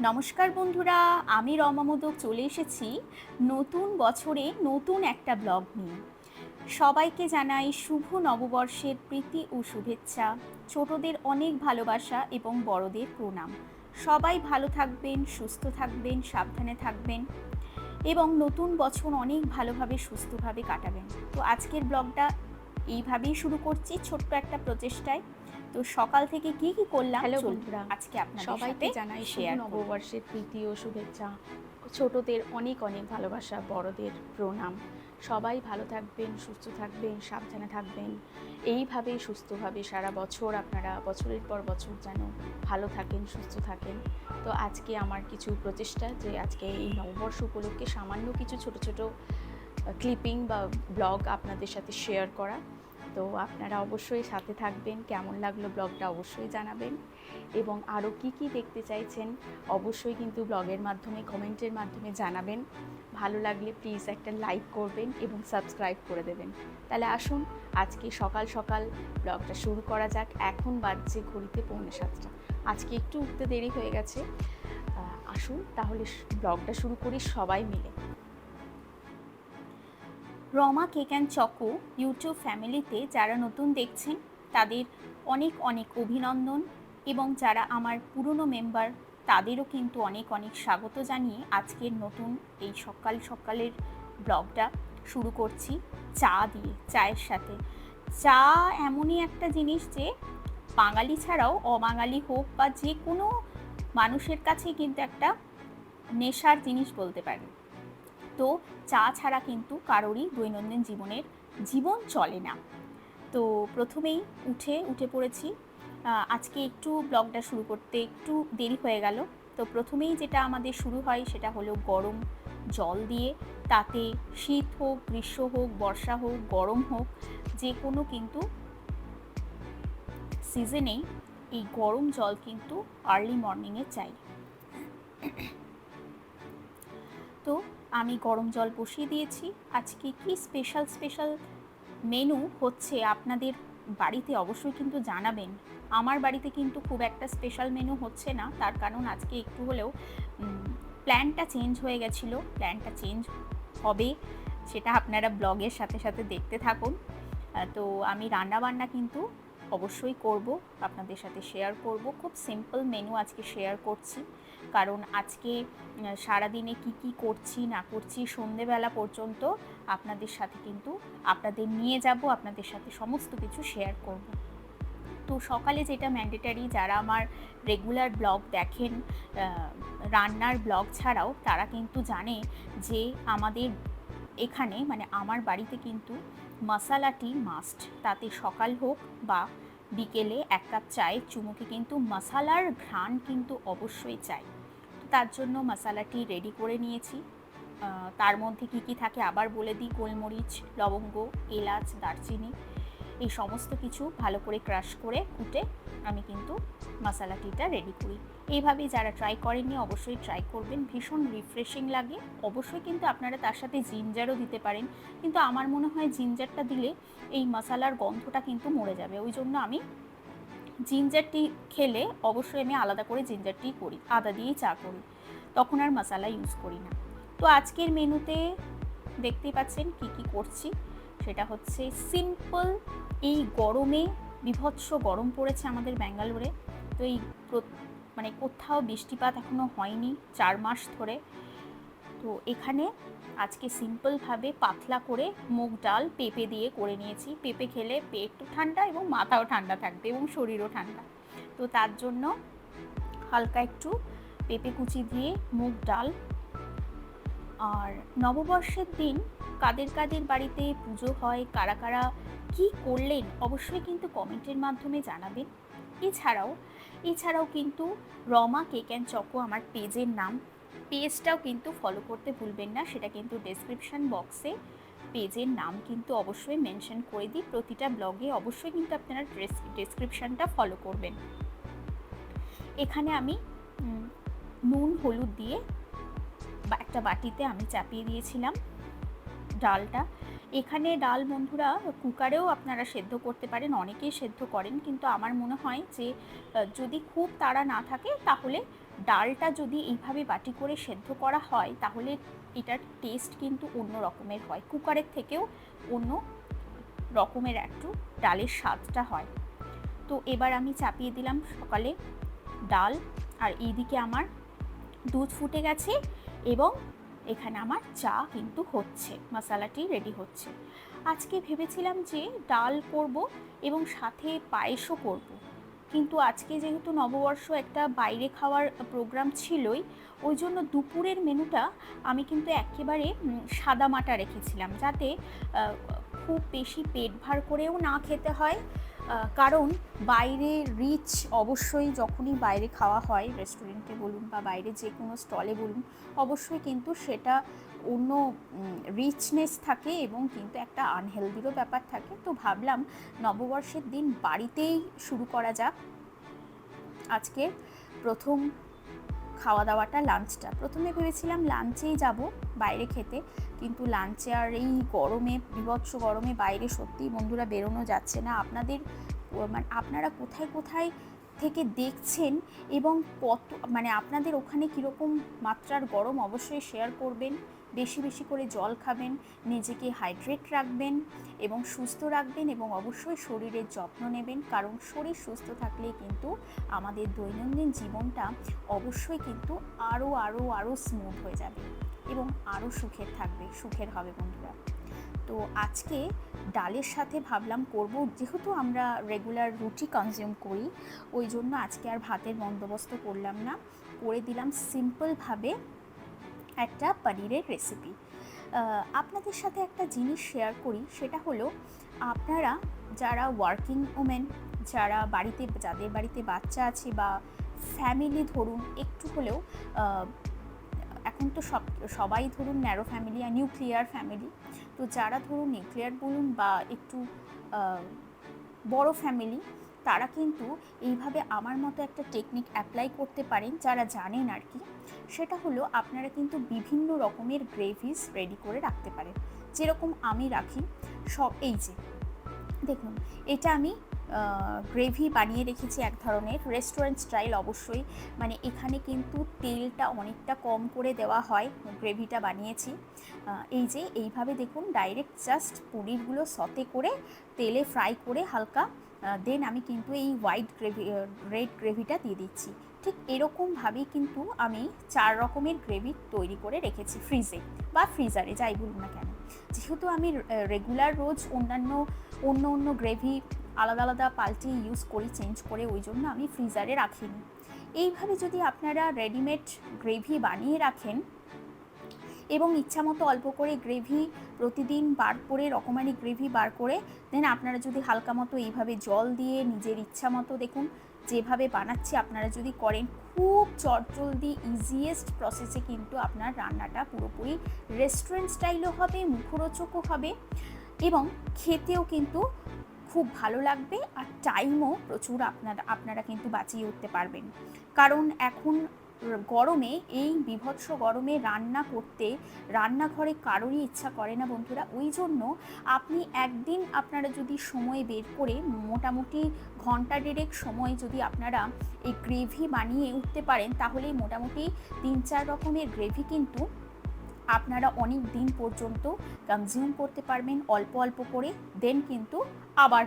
নমস্কার বন্ধুরা, আমি রমা মোদক চলে এসেছি নতুন বছরে নতুন একটা ব্লগ নিয়ে। সবাইকে জানাই শুভ নববর্ষের প্রীতি ও শুভেচ্ছা, ছোটদের অনেক ভালোবাসা এবং বড়দের প্রণাম। সবাই ভালো থাকবেন, সুস্থ থাকবেন, সাবধানে থাকবেন এবং নতুন বছর অনেক ভালোভাবে, সুস্থভাবে কাটাবেন। তো আজকের ব্লগটা এইভাবেই শুরু করছি, ছোট্ট একটা প্রচেষ্টায়। তো সকাল থেকে কি কি করলাম? চলুন বন্ধুরা। আজকে আপনাদের সবাইকে জানাই শেয়ার নববর্ষের প্রীতি ও শুভেচ্ছা। ছোটদের অনেক অনেক ভালোবাসা বড়দের প্রণাম। সবাই ভালো থাকবেন সুস্থ থাকবেন সাবধানে থাকবেন। এইভাবে সুস্থভাবে সারা বছর আপনারা বছরের পর বছর যেন ভালো থাকেন সুস্থ থাকেন। তো আজকে আমার কিছু প্রচেষ্টা যে আজকে এই নববর্ষ উপলক্ষে সামান্য কিছু ছোট ছোট ক্লিপিং বা ব্লগ আপনাদের সাথে শেয়ার করা। তো আপনারা অবশ্যই সাথে থাকবেন। কেমন লাগল ব্লগটা অবশ্যই জানাবেন। এবং আরও কি কি দেখতে চাইছেন অবশ্যই কিন্তু ব্লগের মাধ্যমে, কমেন্টের মাধ্যমে জানাবেন। ভালো লাগলে প্লিজ একটা লাইক করবেন এবং সাবস্ক্রাইব করে দেবেন। তাহলে আসুন, আজকে সকাল সকাল ব্লগটা শুরু করা যাক। এখন বাজছে ঘড়িতে পৌনে সাতটা। আজকে একটু উঠতে দেরি হয়ে গেছে। আসুন, তাহলে ব্লগটা শুরু করি সবাই মিলে। Rama, cake and choco YouTube ফ্যামিলিতে যারা নতুন দেখছেন, তাদের অনেক অনেক অভিনন্দন এবং যারা আমার পুরনো মেম্বার, তাদেরও কিন্তু অনেক অনেক স্বাগত জানিয়ে আজকের নতুন এই সকাল সকালের ব্লগটা শুরু করছি চা দিয়ে, চায়ের সাথে। চা এমনই একটা জিনিস যে বাঙালি ছাড়াও অবাঙালি হোক বা যে কোনো মানুষের কাছেই কিন্তু একটা নেশার জিনিস বলতে পারে তো চা ছাড়া কিন্তু কারোরই দৈনন্দিন জীবনের জীবন চলে না। তো প্রথমেই উঠে উঠে পড়েছি। আজকে একটু ব্লগটা শুরু করতে একটু দেরি হয়ে গেল। তো প্রথমেই যেটা আমাদের শুরু হয় সেটা হলো গরম জল দিয়ে। তাতে শীত হোক, গ্রীষ্ম হোক, বর্ষা হোক, গরম হোক, যে কোনো কিন্তু সিজনেই এই গরম জল কিন্তু আর্লি মর্নিংয়ে চাই। তো আমি গরম জল বসিয়ে দিয়েছি। আজকে কি স্পেশাল স্পেশাল মেনু হচ্ছে আপনাদের বাড়িতে অবশ্যই কিন্তু জানাবেন। আমার বাড়িতে কিন্তু খুব একটা স্পেশাল মেনু হচ্ছে না। তার কারণ আজকে একটু হলেও প্ল্যানটা চেঞ্জ হয়ে গেছিল। প্ল্যানটা চেঞ্জ হবে, সেটা আপনারা ব্লগের সাথে সাথে দেখতে থাকুন। তো আমি রান্নাবান্না কিন্তু অবশ্যই করব, আপনাদের সাথে শেয়ার করব। খুব সিম্পল মেনু আজকে শেয়ার করছি। কারণ আজকে সারাদিনে কি কি করছি, না করছি, সন্ধেবেলা পর্যন্ত আপনাদের সাথে কিন্তু আপনাদের নিয়ে যাব, আপনাদের সাথে সমস্ত কিছু শেয়ার করব। তো সকালে যেটা ম্যান্ডেটারি যারা আমার রেগুলার ব্লগ দেখেন রান্নার ব্লগ ছাড়াও, তারা কিন্তু জানে যে আমাদের এখানে মানে আমার বাড়িতে কিন্তু মশালাটি মাস্ট তাতে সকাল হোক বা বিকেলে এক কাপ চায়ের চুমুকে কিন্তু মশালার ঘ্রাণ কিন্তু অবশ্যই চাই। তার জন্য মশালাটি রেডি করে নিয়েছি। তার মধ্যে কি কি থাকে আবার বলে দিই, গোলমরিচ, লবঙ্গ, এলাচ, দারচিনি। এই সমস্ত কিছু ভালো করে ক্রাশ করে কুটে আমি কিন্তু মশালা টিটা রেডি করি। এইভাবেই যারা ট্রাই করেননি অবশ্যই ট্রাই করবেন। ভীষণ রিফ্রেশিং লাগে। অবশ্যই কিন্তু আপনারা তার সাথে জিঞ্জারও দিতে পারেন। কিন্তু আমার মনে হয় জিঞ্জারটা দিলে এই মশালার গন্ধটা কিন্তু মরে যাবে। ওই জন্য আমি জিঞ্জার টি খেলে অবশ্যই আমি আলাদা করে জিঞ্জার টি করি, আদা দিয়েই চা করি। তখন আর মশালা ইউজ করি না। তো আজকের মেনুতে দেখতেই পাচ্ছেন কি কি করছি। সেটা হচ্ছে সিম্পল এই গরমে, বিভৎস গরম পড়েছে আমাদের ব্যাঙ্গালোরে। তো এই মানে কোথাও বৃষ্টিপাত এখনও হয়নি চার মাস ধরে। তো এখানে আজকে সিম্পলভাবে পাতলা করে মুগ ডাল পেঁপে দিয়ে করে নিয়েছি। পেঁপে খেলে পেটও ঠান্ডা এবং মাথাও ঠান্ডা থাকবে এবং শরীরও ঠান্ডা। তো তার জন্য হালকা একটু পেঁপে কুচি দিয়ে মুগ ডাল। আর নববর্ষের দিন কাদের কাদের বাড়িতে পুজো হয়, কারা কারা কী করলেন, অবশ্যই কিন্তু কমেন্টের মাধ্যমে জানাবেন। এছাড়াও এছাড়াও কিন্তু রমা কেক অ্যান্ড চকো আমার পেজের নাম। পেজটাও কিন্তু ফলো করতে ভুলবেন না, সেটা কিন্তু ডেসক্রিপশন বক্সে পেজের নাম কিন্তু অবশ্যই মেনশন করে দিই, প্রতিটা ব্লগে অবশ্যই কিন্তু আপনারা ডেসক্রিপশনটা ফলো করবেন। এখানে আমি নুন, হলুদ দিয়ে একটা বাটিতে আমি চাপিয়ে দিয়েছিলাম। ডালটা। এখানে ডাল বন্ধুরা, কুকারেও আপনারা সেদ্ধ করতে পারেন, অনেকেই সেদ্ধ করেন। কিন্তু আমার মনে হয় যে যদি খুব তাড়া না থাকে, তাহলে ডালটা যদি এইভাবে বাটি করে সেদ্ধ করা হয়, তাহলে এটার টেস্ট কিন্তু অন্য রকমের হয়। কুকারের থেকেও অন্য রকমের একটু ডালের স্বাদটা হয়। তো এবার আমি চাপিয়ে দিলাম সকালে ডাল। আর এইদিকে আমার দুধ ফুটে গেছে এবং এখানে আমার চা কিন্তু হচ্ছে মশালাটি রেডি হচ্ছে। আজকে ভেবেছিলাম যে ডাল করব এবং সাথে পায়েসও করব। কিন্তু আজকে যেহেতু নববর্ষ একটা বাইরে খাওয়ার প্রোগ্রাম ছিলই ওই জন্য দুপুরের মেনুটা আমি কিন্তু একেবারে উম, সাদা মাটা রেখেছিলাম। যাতে খুব বেশি পেট ভার করেও না খেতে হয়। কারণ বাইরে রিচ অবশ্যই যখনই বাইরে খাওয়া হয় রেস্টুরেন্টে বলুন বা বাইরে যে কোনো স্টলে বলুন, অবশ্যই কিন্তু সেটা অন্য রিচনেস থাকে এবং কিন্তু একটা আনহেলদিরও ব্যাপার থাকে। তো ভাবলাম নববর্ষের দিন বাড়িতেই শুরু করা যাক। আজকে প্রথম খাওয়া দাওয়াটা লাঞ্চটা প্রথমে ভেবেছিলাম লাঞ্চেই যাব বাইরে খেতে, কিন্তু লাঞ্চে আর এই গরমে, বিভৎস গরমে বাইরে সত্যিই বন্ধুরা বেরোনো যাচ্ছে না। আপনাদের মানে আপনারা কোথায় কোথায় থেকে দেখছেন এবং কত মানে আপনাদের ওখানে কীরকম মাত্রার গরম অবশ্যই শেয়ার করবেন, বেশি বেশি করে জল খাবেন, নিজেকে হাইড্রেট রাখবেন এবং সুস্থ রাখবেন এবং অবশ্যই শরীরের যত্ন নেবেন, কারণ শরীর সুস্থ থাকলে কিন্তু আমাদের দৈনন্দিন জীবনটা অবশ্যই কিন্তু আরও আরও আরও স্মুথ হয়ে যাবে এবং আরও সুখের থাকবে, সুখের হবে বন্ধুরা। তো আজকে ডালের সাথে ভাবলাম করব, যেহেতু আমরা রেগুলার রুটি কনজিউম করি, ওই জন্য আজকে আর ভাতের বন্দোবস্ত করলাম না। করে দিলাম সিম্পলভাবে একটা পনিরের রেসিপি আপনাদের সাথে একটা জিনিস শেয়ার করি, সেটা হলো আপনারা যারা ওয়ার্কিং ওমেন যারা বাড়িতে, যাদের বাড়িতে বাচ্চা আছে বা ফ্যামিলি ধরুন, একটু হলেও এখন তো সব, সবাই ধরুন ন্যারো ফ্যামিলি আর নিউক্লিয়ার ফ্যামিলি তো যারা ধরুন নিউক্লিয়ার বলুন বা একটু বড় ফ্যামিলি তারা কিন্তু এইভাবে আমার মতো একটা টেকনিক অ্যাপ্লাই করতে পারেন যারা জানেন আর কি। সেটা হলো আপনারা কিন্তু বিভিন্ন রকমের গ্রেভিস রেডি করে রাখতে পারেন। যেরকম আমি রাখি, সব, এই যে, দেখুন, এটা আমি গ্রেভি বানিয়ে রেখেছি এক ধরনের। রেস্টুরেন্ট স্টাইল অবশ্যই। মানে এখানে কিন্তু তেলটা অনেকটা কম করে দেওয়া হয়, গ্রেভিটা বানিয়েছি। এই যে এইভাবে দেখুন ডাইরেক্ট জাস্ট পনিরগুলো সতে করে, তেলে ফ্রাই করে হালকা দেন আমি কিন্তু এই হোয়াইট গ্রেভি রেড গ্রেভিটা দিয়ে দিচ্ছি। ঠিক এরকমভাবেই কিন্তু আমি চার রকমের গ্রেভি তৈরি করে রেখেছি ফ্রিজে বা ফ্রিজারে যাই বলুন না কেন। যেহেতু আমি রেগুলার রোজ অন্যান্য, অন্য অন্য গ্রেভি আলাদা আলাদা পাল্টে ইউজ করি চেঞ্জ করে, ওই জন্য আমি ফ্রিজারে রাখিনি। এইভাবে যদি আপনারা রেডিমেড গ্রেভি বানিয়ে রাখেন এবং ইচ্ছামতো অল্প করে গ্রেভি প্রতিদিন বার করে, রকমারি গ্রেভি বার করে দেন আপনারা যদি হালকা মতো এইভাবে জল দিয়ে নিজের ইচ্ছা মতো দেখুন, যেভাবে বানাচ্ছি আপনারা যদি করেন, খুব চটজলদি ইজিয়েস্ট প্রসেসে কিন্তু আপনার রান্নাটা পুরোপুরি রেস্টুরেন্ট স্টাইলও হবে, মুখরোচকও হবে এবং খেতেও কিন্তু খুব ভালো লাগবে আর টাইমও প্রচুর আপনারা আপনারা কিন্তু বাঁচিয়ে উঠতে পারবেন। কারণ এখন গরমে, এই বিভৎস গরমে রান্না করতে, রান্নাঘরে কারোরই ইচ্ছা করে না বন্ধুরা। ওই জন্য আপনি একদিন আপনারা যদি সময় বের করে, মোটামুটি ঘণ্টা দেড়েক সময় যদি আপনারা এই গ্রেভি বানিয়ে উঠতে পারেন, তাহলেই মোটামুটি তিন চার রকমের গ্রেভি কিন্তু আপনারা অনেক দিন পর্যন্ত কনজিউম করতে পারবেন অল্প অল্প করে দেন কিন্তু আবার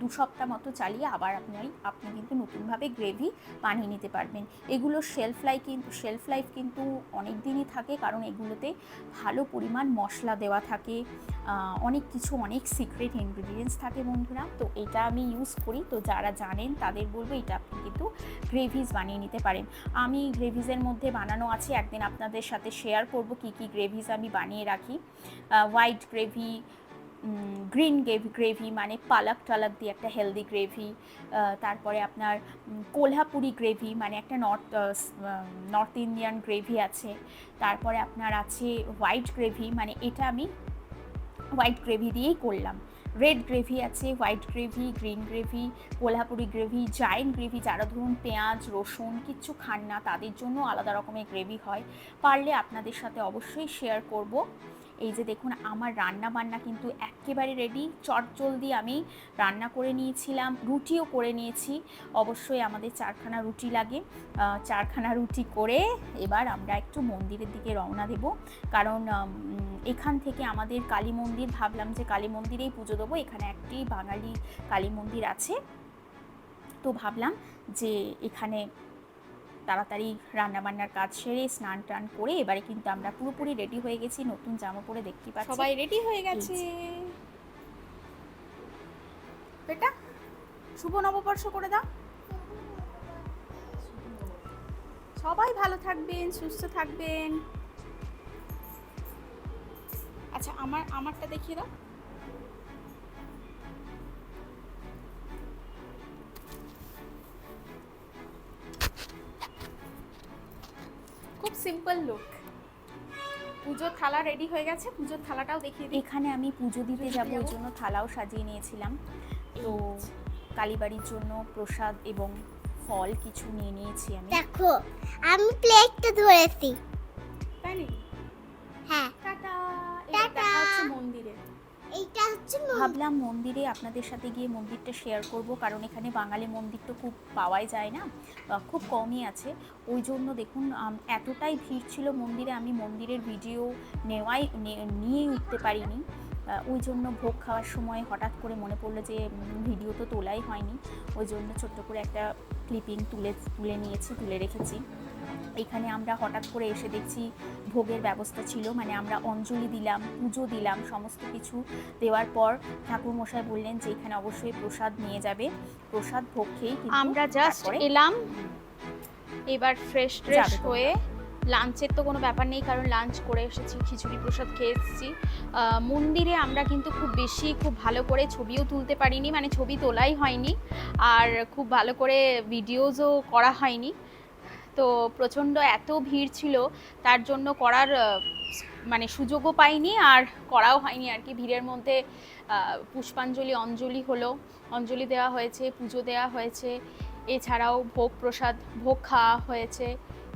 দু সপ্তাহ মতো চালিয়ে আবার আপনি আপনি কিন্তু নতুনভাবে গ্রেভি বানিয়ে নিতে পারবেন। এগুলো শেলফ লাইফ কিন্তু শেলফ লাইফ কিন্তু অনেক দিনই থাকে, কারণ এগুলোতে ভালো পরিমাণ মশলা দেওয়া থাকে। অনেক কিছু, অনেক সিক্রেট ইনগ্রিডিয়েন্টস থাকে বন্ধুরা। তো এটা আমি ইউজ করি। তো যারা জানেন তাদের বলব এটা আপনি কিন্তু গ্রেভিজ বানিয়ে নিতে পারেন। আমি গ্রেভিজের মধ্যে বানানো আছে। একদিন আপনাদের সাথে শেয়ার করব কি কি গ্রেভিজ আমি বানিয়ে রাখি। White gravy green gravy gravy মানে পালক টালক দিয়ে একটা হেলদি গ্রেভি তারপরে আপনার কোলহাপুরি গ্রেভি মানে একটা নর্থ নর্থ ইন্ডিয়ান গ্রেভি আছে। তারপরে আপনার আছে হোয়াইট গ্রেভি মানে এটা আমি হোয়াইট গ্রেভি দিয়েই করলাম। রেড গ্রেভি আছে white gravy green gravy Kolhapuri gravy giant gravy যারা ধরুন পেঁয়াজ, রসুন কিচ্ছু খান না, তাদের জন্য আলাদা রকমের গ্রেভি হয়। পারলে আপনাদের সাথে অবশ্যই শেয়ার করব। এই যে দেখুন, আমার রান্না বান্না কিন্তু একেবারে রেডি চটজলদি আমি রান্না করে নিয়েছিলাম, রুটিও করে নিয়েছি। অবশ্যই আমাদের চারখানা রুটি লাগে। চারখানা রুটি করে এবার আমরা একটু মন্দিরের দিকে রওনা দেব। কারণ এখান থেকে আমাদের কালী মন্দির, ভাবলাম যে কালী মন্দিরেই পুজো দেবো। এখানে একটি বাঙালি কালী মন্দির আছে। তো ভাবলাম যে এখানে তাড়াতাড়ি রান্নাবান্নার কাজ সেরে স্নান টান করে এবারে কিন্তু আমরা পুরোপুরি রেডি হয়ে গেছি নতুন জামা পরে দেখতে পাচ্ছি। সবাই রেডি হয়ে গেছে। বেটা শুভ নববর্ষ করে দাও। সবাই ভালো থাকবেন সুস্থ থাকবেন। আচ্ছা আমার আমারটা দেখিয়ে দাও। সিম্পল লুক পুজোর থালা রেডি হয়ে গেছে পুজোর থালাটাও দেখিয়ে দিই। এখানে আমি পুজো দিতে যাব ওই জন্য থালাও সাজিয়ে নিয়েছিলাম। তো কালীবাড়ির জন্য প্রসাদ এবং ফল কিছু নিয়ে নিয়েছি আমি। দেখো আমি প্লেটটা ধরেছি। তাই নাকি হ্যাঁ টাটা এবার টাটা। দেখা হচ্ছে মন্দিরে এইটা হচ্ছে মন্দির। ভাবলাম মন্দিরে আপনাদের সাথে গিয়ে মন্দিরটা শেয়ার করব, কারণ এখানে বাঙালি মন্দির তো খুব পাওয়াই যায় না খুব কমই আছে। ওই জন্য দেখুন এতটাই ভিড় ছিল মন্দিরে, আমি মন্দিরের ভিডিও নেওয়াই নিয়েই উঠতে পারিনি। ওই জন্য ভোগ খাওয়ার সময় হঠাৎ করে মনে পড়ল যে ভিডিও তো তোলাই হয়নি। ওই জন্য ছোট্ট করে একটা ক্লিপিং তুলে তুলে নিয়েছি, তুলে রেখেছি। এখানে আমরা হঠাৎ করে এসে দেখছি ভোগের ব্যবস্থা ছিল মানে আমরা অঞ্জলি দিলাম পুজো দিলাম সমস্ত কিছু দেওয়ার পর ঠাকুরমশাই বললেন যে এখানে অবশ্যই প্রসাদ নিয়ে যাবে প্রসাদ ভোগ খেয়েই আমরা জাস্ট এলাম। এবার ফ্রেশ তোমরা। হয়ে লাঞ্চের তো কোনো ব্যাপার নেই কারণ লাঞ্চ করে এসেছি খিচুড়ি প্রসাদ খেয়ে এসেছি। মন্দিরে আমরা কিন্তু খুব বেশি খুব ভালো করে ছবিও তুলতে পারিনি মানে ছবি তোলাই হয়নি আর খুব ভালো করে ভিডিওজও করা হয়নি। তো প্রচণ্ড এত ভিড় ছিল, তার জন্য করার মানে সুযোগও পাইনি আর করাও হয়নি আর কি। ভিড়ের মধ্যে পুষ্পাঞ্জলি, অঞ্জলি হলো। অঞ্জলি দেওয়া হয়েছে, পুজো দেওয়া হয়েছে। এছাড়াও ভোগ প্রসাদ, ভোগ খাওয়া হয়েছে।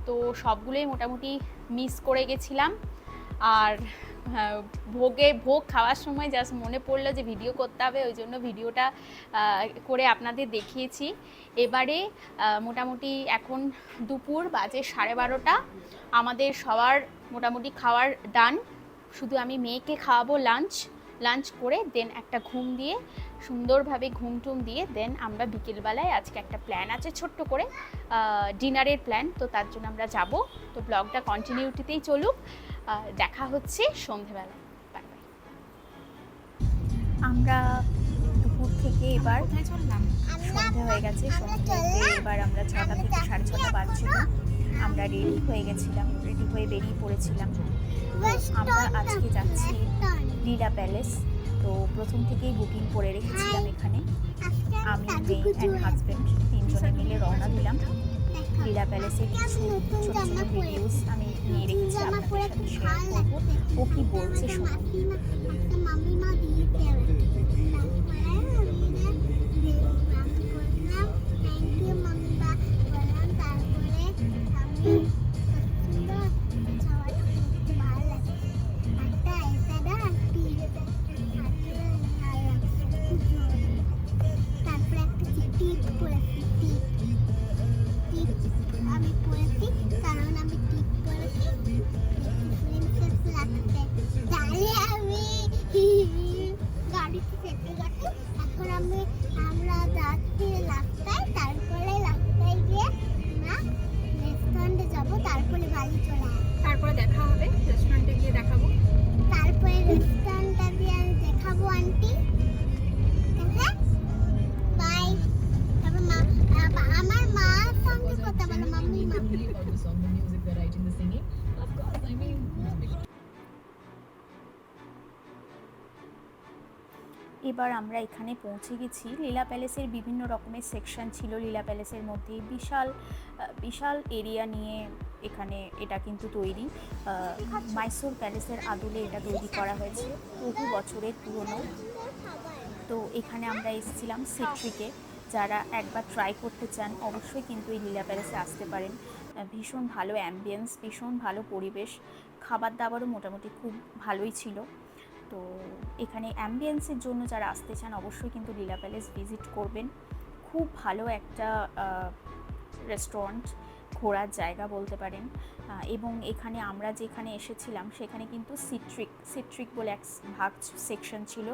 তো সবগুলোই মোটামুটি মিস করে গেছিলাম। আর ভোগে, ভোগ খাওয়ার সময় জাস্ট মনে পড়ল যে ভিডিও করতে হবে, ওই জন্য ভিডিওটা করে আপনাদের দেখিয়েছি। এবারে মোটামুটি এখন দুপুর বাজে সাড়ে বারোটা। আমাদের সবার মোটামুটি খাওয়ার ডান শুধু আমি মেয়েকে খাওয়াবো লাঞ্চ লাঞ্চ করে দেন একটা ঘুম দিয়ে, সুন্দরভাবে ঘুম টুম দিয়ে দেন আমরা বিকেলবেলায় আজকে একটা প্ল্যান আছে ছোট্ট করে ডিনারের প্ল্যান তো তার জন্য আমরা যাব। তো ব্লগটা কন্টিনিউটিতেই চলুক। দেখা হচ্ছে সন্ধেবেলায়। বাই বাই আমরা দুপুর থেকে এবার সন্ধে হয়ে গেছে সন্ধেতে এবার আমরা ছটা থেকে সাড়ে ছটা বাজছিল। আমরা রেডি হয়ে গেছিলাম রেডি হয়ে বেরিয়ে পড়েছিলাম। তো আমরা আজকে যাচ্ছি লীলা প্যালেস তো প্রথম থেকেই বুকিং করে রেখেছিলাম এখানে। আমি মেয়ে অ্যান্ড হাজব্যান্ড তিনজনে মিলে রওনা দিলাম। লীলা প্যালেসে কিছু ছোট ছোট ভিডিওস আমি নিয়ে রেখেছি আপনাদের সাথে শেয়ার করব। ও কি বলছে শুনুন। এবার আমরা এখানে পৌঁছে গেছি। লীলা প্যালেসের বিভিন্ন রকমের সেকশন ছিল। লীলা প্যালেসের মধ্যে বিশাল বিশাল এরিয়া নিয়ে এখানে এটা কিন্তু তৈরি। মাইসোর প্যালেসের আদলে এটা তৈরি করা হয়েছে বহু বছরের পুরনো। তো এখানে আমরা এসেছিলাম সিট্রিকে যারা একবার ট্রাই করতে চান, অবশ্যই কিন্তু এই লীলা প্যালেসে আসতে পারেন। ভীষণ ভালো অ্যাম্বিয়েন্স ভীষণ ভালো পরিবেশ। খাবার দাবারও মোটামুটি খুব ভালোই ছিল। তো এখানে অ্যাম্বিয়েন্সের জন্য যারা আসতে চান, অবশ্যই কিন্তু লীলা প্যালেস ভিজিট করবেন। খুব ভালো একটা রেস্টুরেন্ট ঘোরার জায়গা বলতে পারেন। এবং এখানে আমরা যেখানে এসেছিলাম, সেখানে কিন্তু সিট্রিক সিট্রিক বলে এক ভাগ সেকশন ছিল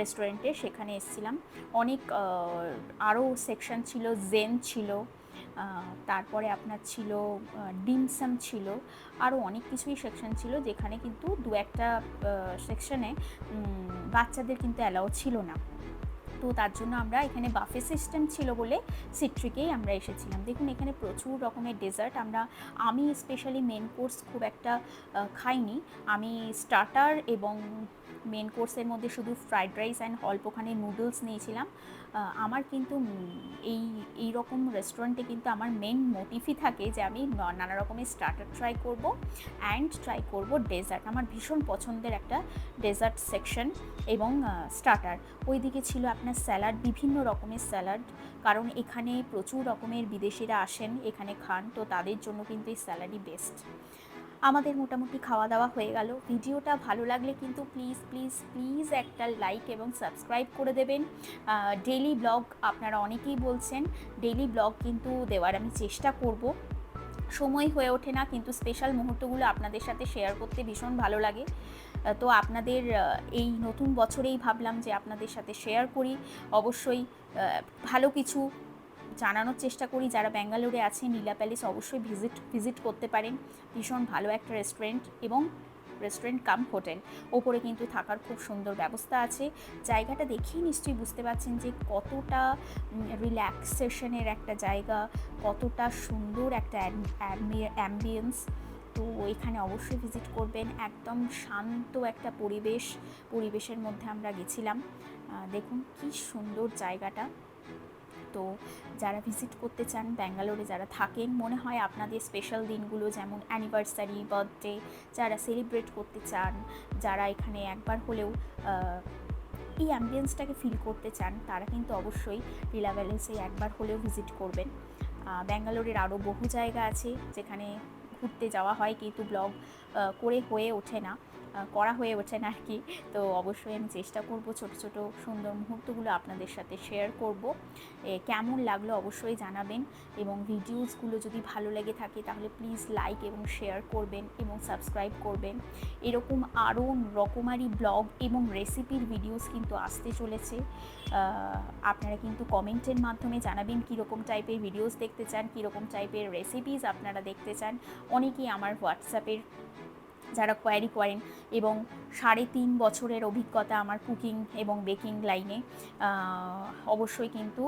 রেস্টুরেন্টে সেখানে এসেছিলাম। অনেক আরও সেকশন ছিল জেন ছিল। তারপরে আপনার ছিল ডিমসাম ছিল আরও অনেক কিছুই সেকশন ছিল যেখানে কিন্তু দু একটা সেকশনে বাচ্চাদের কিন্তু অ্যালাউ ছিল না। তো তার জন্য আমরা এখানে বাফে সিস্টেম ছিল বলে সিট্রিকেই আমরা এসেছিলাম। দেখুন, এখানে প্রচুর রকমের ডেজার্ট আমরা, আমি স্পেশালি মেন কোর্স খুব একটা খাইনি। আমি স্টার্টার এবং মেন কোর্সের মধ্যে শুধু ফ্রাইড রাইস অ্যান্ড অল্পখানে নুডলস নিয়েছিলাম। আমার কিন্তু এই এই রকম রেস্টুরেন্টে কিন্তু আমার মেন মোটিভই থাকে যে আমি নানা রকমের স্টার্টার ট্রাই করব অ্যান্ড ট্রাই করব ডেজার্ট আমার ভীষণ পছন্দের একটা ডেজার্ট সেকশন এবং স্টার্টার ওইদিকে ছিল আপনার স্যালাড বিভিন্ন রকমের স্যালাড কারণ এখানে প্রচুর রকমের বিদেশিরা আসেন, এখানে খান, তো তাদের জন্য কিন্তু এই স্যালাডই বেস্ট আমাদের মোটামুটি খাওয়া দাওয়া হয়ে গেল। ভিডিওটা ভালো লাগলে কিন্তু প্লিজ প্লিজ প্লিজ একটা লাইক এবং সাবস্ক্রাইব করে দেবেন। ডেলি ব্লগ আপনারা অনেকেই বলছেন ডেলি ব্লগ কিন্তু দেওয়ার আমি চেষ্টা করব। সময় হয়ে ওঠে না, কিন্তু স্পেশাল মুহূর্তগুলো আপনাদের সাথে শেয়ার করতে ভীষণ ভালো লাগে। তো আপনাদের এই নতুন বছরেই ভাবলাম যে আপনাদের সাথে শেয়ার করি। অবশ্যই ভালো কিছু জানানোর চেষ্টা করি, যারা ব্যাঙ্গালোরে আছেন, নীলা প্যালেস অবশ্যই ভিজিট ভিজিট করতে পারেন। ভীষণ ভালো একটা রেস্টুরেন্ট এবং রেস্টুরেন্ট কাম হোটেল ওপরে কিন্তু থাকার খুব সুন্দর ব্যবস্থা আছে। জায়গাটা দেখেই নিশ্চয়ই বুঝতে পারছেন যে কতটা রিল্যাক্সেশনের একটা জায়গা, কতটা সুন্দর একটা অ্যাম্বিয়েন্স তো এখানে অবশ্যই ভিজিট করবেন। একদম শান্ত একটা পরিবেশ, পরিবেশের মধ্যে আমরা গেছিলাম। দেখুন কি সুন্দর জায়গাটা। তো যারা ভিজিট করতে চান ব্যাঙ্গালোরে যারা থাকেন, মনে হয় আপনাদের স্পেশাল দিনগুলো যেমন অ্যানিভার্সারি বার্থডে যারা সেলিব্রেট করতে চান, যারা এখানে একবার হলেও এই অ্যাম্বিয়েন্সটাকে ফিল করতে চান, তারা কিন্তু অবশ্যই লীলা ভ্যালেন্সে একবার হলেও ভিজিট করবেন। ব্যাঙ্গালোরের আরও বহু জায়গা আছে যেখানে ঘুরতে যাওয়া হয়, কিন্তু ব্লগ করে হয়ে ওঠে না করা হয়ে ওঠে না আর কি তো অবশ্যই আমি চেষ্টা করব ছোট ছোট, সুন্দর মুহূর্তগুলো আপনাদের সাথে শেয়ার করব। কেমন লাগল অবশ্যই জানাবেন এবং ভিডিওসগুলো যদি ভালো লেগে থাকে তাহলে প্লিজ লাইক এবং শেয়ার করবেন এবং সাবস্ক্রাইব করবেন। এরকম আরও রকমারি ব্লগ এবং রেসিপির ভিডিওস কিন্তু আসতে চলেছে। আপনারা কিন্তু কমেন্টের মাধ্যমে জানাবেন কীরকম টাইপের ভিডিওস দেখতে চান, কীরকম টাইপের রেসিপিস আপনারা দেখতে চান। অনেকেই আমার হোয়াটসঅ্যাপের যারা কোয়ারি করেন এবং সাড়ে তিন বছরের অভিজ্ঞতা আমার কুকিং এবং বেকিং লাইনে অবশ্যই কিন্তু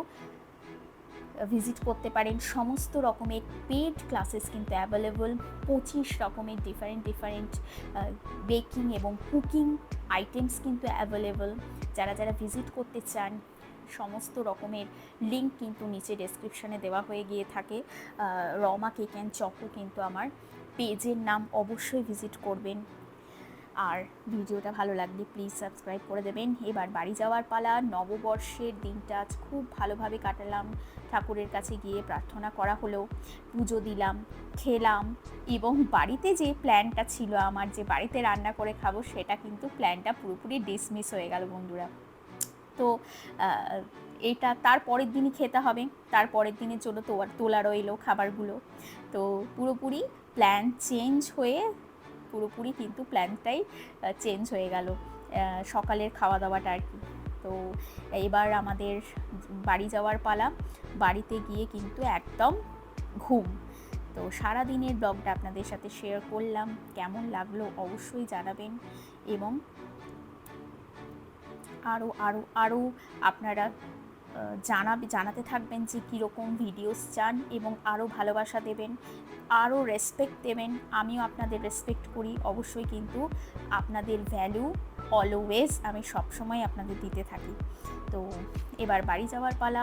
ভিজিট করতে পারেন। সমস্ত রকমের পেড ক্লাসেস কিন্তু অ্যাভেলেবল পঁচিশ রকমের ডিফারেন্ট ডিফারেন্ট বেকিং এবং কুকিং আইটেমস কিন্তু অ্যাভেলেবল যারা যারা ভিজিট করতে চান, সমস্ত রকমের লিঙ্ক কিন্তু নিচে ডেসক্রিপশানে দেওয়া হয়ে গিয়ে থাকে। রমা কেক অ্যান্ড চকো কিন্তু আমার পেজের নাম অবশ্যই ভিজিট করবেন। আর ভিডিওটা ভালো লাগলে প্লিজ সাবস্ক্রাইব করে দেবেন। এবার বাড়ি যাওয়ার পালা, নববর্ষের দিনটা আজ খুব ভালোভাবে কাটালাম। ঠাকুরের কাছে গিয়ে প্রার্থনা করা হলো, পুজো দিলাম, খেলাম এবং বাড়িতে যে প্ল্যানটা ছিল, আমার যে বাড়িতে রান্না করে খাব, সেটা কিন্তু প্ল্যানটা পুরোপুরি ডিসমিস হয়ে গেল বন্ধুরা। তো এটা তার পরের দিনই খেতে হবে। তার পরের দিনের জন্য তোলা রইল খাবারগুলো। তো পুরোপুরি প্ল্যান চেঞ্জ হয়ে পুরোপুরি কিন্তু প্ল্যানটাই চেঞ্জ হয়ে গেল। সকালের খাওয়া দাওয়াটা আর কি। তো এবার আমাদের বাড়ি যাওয়ার পালা। বাড়িতে গিয়ে কিন্তু একদম ঘুম। তো সারা দিনের ব্লগটা আপনাদের সাথে শেয়ার করলাম। কেমন লাগল অবশ্যই জানাবেন এবং আরও আরও আরও আপনারা জানাবে জানাতে থাকবেন যে কীরকম ভিডিওস চান এবং আরও ভালোবাসা দেবেন আরও রেসপেক্ট দেবেন। আমিও আপনাদের রেসপেক্ট করি। অবশ্যই কিন্তু আপনাদের ভ্যালু অলওয়েজ আমি সবসময় আপনাদের দিতে থাকি। তো এবার বাড়ি যাওয়ার পালা।